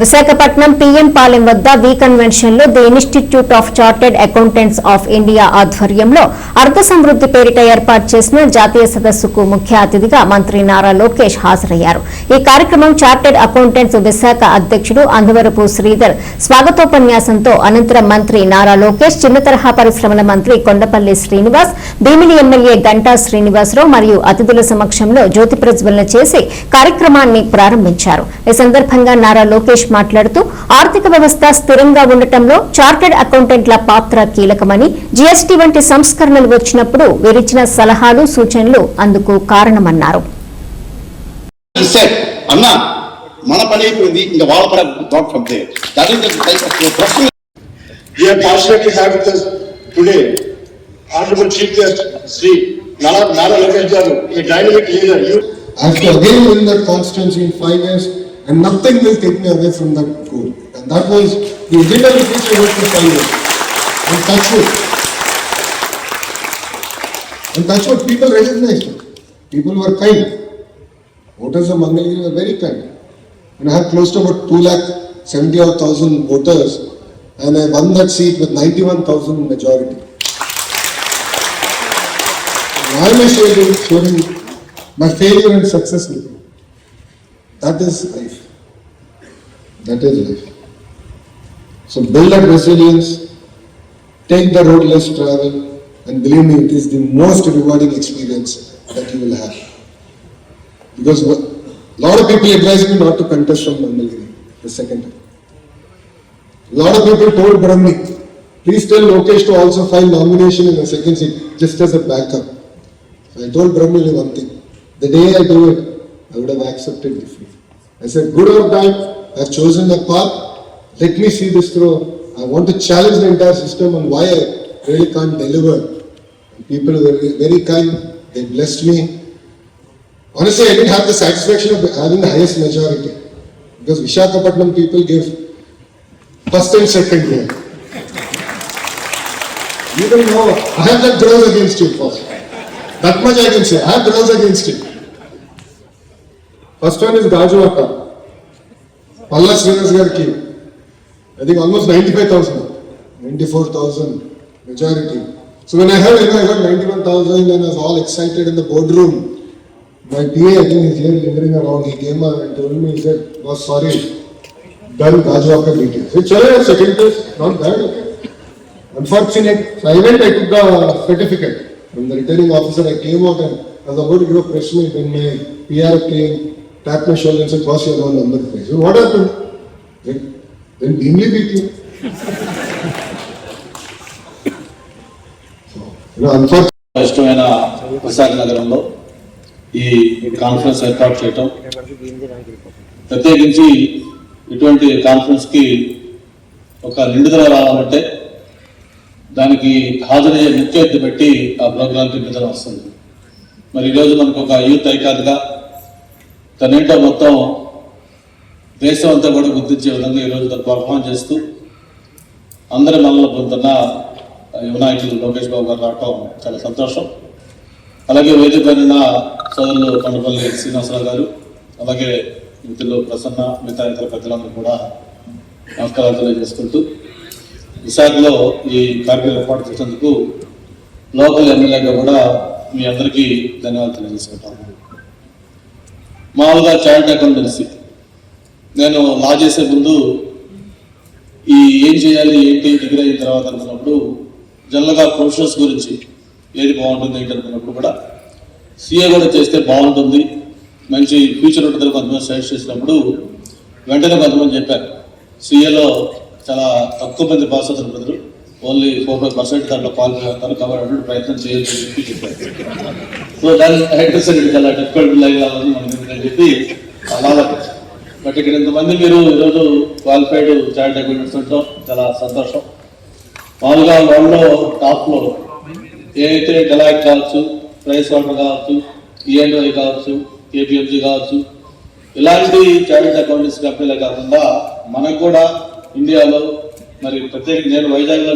Visakhapatnam PM Palem వద్ద V కన్వెన్షన్లో the institute of chartered accountants of India ఆధ్వర్యంలో అర్థ సమృద్ధి పేరిట ఏర్పాటు చేసిన జాతీయ సదస్సుకు ముఖ్య అతిథిగా మంత్రి నారా లోకేష్ హాజరయ్యారు. ఈ కార్యక్రమం చార్టెడ్ అకౌంటెంట్స్ విశాఖ అధ్యక్షుడు అందవరపు శ్రీధర్ స్వాగతోపన్యాసంతో అనంతరం మంత్రి నారా లోకేష్ చిన్న తరహా పరిశ్రమల మంత్రి కొండపల్లి శ్రీనివాస్ భీమిలి ఎమ్మెల్యే గంటా శ్రీనివాసరావు మరియు అతిథుల సమక్షంలో జ్యోతి ప్రజ్వలన చేసి కార్యక్రమాన్ని ప్రారంభించారు. ఈ సందర్భంగా నారా లోకేష్ మాట్లాడుతూ ఆర్థిక వ్యవస్థ స్థిరంగా ఉండటంలో చార్టెడ్ అకౌంటెంట్ల పాత్ర కీలకమని జీఎస్టీ వంటి సంస్కరణలు వచ్చినప్పుడు వీరిచ్చిన సలహాలు సూచనలు అందుకు కారణమన్నారు మన పని అయిపోయింది ఇంకా వాళ్ళ పని from they that is the type of ప్రశ్న us and nothing will take me away from that goal. And that was the agenda with which I worked for five years. And touch wood. And that's what people recognized it. People were kind. Voters of Mangalagiri were very kind. And I had close to about two lakh seventy odd thousand voters, and I won that seat with ninety-one thousand majority. Why am sharing, sharing my failure and success with you? That is life. That is life. So build that resilience, take the road less traveled, and believe me, it is the most rewarding experience that you will have. Because a lot of people advised me not to contest from Mangalagiri the second time. A lot of people told Brahmi, please tell Lokesh to also file nomination in the second seat, just as a backup. I told Brahmi one thing, the day I do it, I would have accepted defeat. I said, good or bad, I've chosen a path, let me see this through. I want to challenge the entire system on why I really can't deliver. And People were very kind, they blessed me. Honestly, I didn't have the satisfaction of having the highest majority. Because Vishakhapatnam people gave first and second year. You don't know. I have that grows against you first. That much I can say. I have grows against you. First one is Gajuwaka Palla Srinivas గారికి I think almost ninety five thousand ninety four thousand majority so when I have I have ninety one thousand and eyes all excited in the board room my TA I think is here lingering around ఈ game and told me said was sorry done Gajuwaka details it's only second place not bad unfortunate so I went I could the certificate from the returning officer I came out and I was about to give a press meet when my PR came tap my shoulders and cross your own number prize. So what happened? Then, then నగరంలో ఈ conference ఏర్పాటు చేయటం ప్రత్యేకించి ఇటువంటి కాన్ఫరెన్స్కి ఒక నిండుదల రావాలంటే దానికి హాజరయ్యే నిత్యత్తి బట్టి ఆ ప్రోగ్రాంకి నిద్ర వస్తుంది మరి ఈరోజు మనకు ఒక యూత్ ఐకాన్గా తనేంటో మొత్తం దేశం అంతా కూడా గుర్తించే విధంగా ఈరోజు తను పర్ఫామ్ చేస్తూ అందరి మనలో పొందుతున్న యువనాయకులు లోకేష్ బాబు గారు రావటం చాలా సంతోషం. అలాగే వేదిక పైన సోదరులు కొండపల్లి శ్రీనివాసరావు గారు అలాగే మిత్రులు ప్రసన్న మిగతా ఇతర పెద్దలందరూ కూడా నమస్కారాలు తెలియజేసుకుంటూ విశాఖలో ఈ కార్యక్రమం ఏర్పాటు చేసినందుకు లోకల్ ఎమ్మెల్యేగా కూడా మీ అందరికీ ధన్యవాదాలు తెలియజేసుకుంటాను. మామూలుగా చార్ట్ అకౌంటెన్సీ. నేను లా చేసే ముందు ఈ ఏం చేయాలి ఏంటి డిగ్రీ అయిన తర్వాత అనుకున్నప్పుడు జనరల్గా ప్రొఫెషనల్స్ గురించి ఏది బాగుంటుంది ఏంటి అనుకున్నప్పుడు కూడా సీఏ కూడా చేస్తే బాగుంటుంది. మంచి ఫ్యూచర్ ఉంటుంది కొంతమంది సజెస్ట్ చేసినప్పుడు వెంటనే కొంతమంది చెప్పారు. సీఏలో చాలా తక్కువ మంది పాస్ అవుతారు ప్రజలు ఓన్లీ ఫోర్ ఫైవ్ పర్సెంట్ దాంట్లో క్వాలిఫై అవుతారు అవ్వడానికి ప్రయత్నం చేయాలి అని చెప్పి చెప్పారు. సో దాని హెడ్సెట్ చాలా డిఫికల్ట్ లైన్ కావాలని చెప్పి అలా బట్ ఇక్కడ ఇంతమంది మీరు ఈరోజు క్వాలిఫైడ్ జాయింట్ అగ్రిమెంట్స్ ఉంటాం చాలా సంతోషం. మామూలుగా వరల్డ్లో టాప్లో ఏదైతే డెలాయిట్ కావచ్చు ప్రైస్ వాటర్ కావచ్చు ఈఎన్ఐ కావచ్చు ఏపీఎంసీ కావచ్చు ఇలాంటి చార్టెడ్ అకౌంటెంట్స్ కంపెనీలే కాకుండా మనకు కూడా ఇండియాలో మరి ప్రత్యేక నేను వైజాగ్లో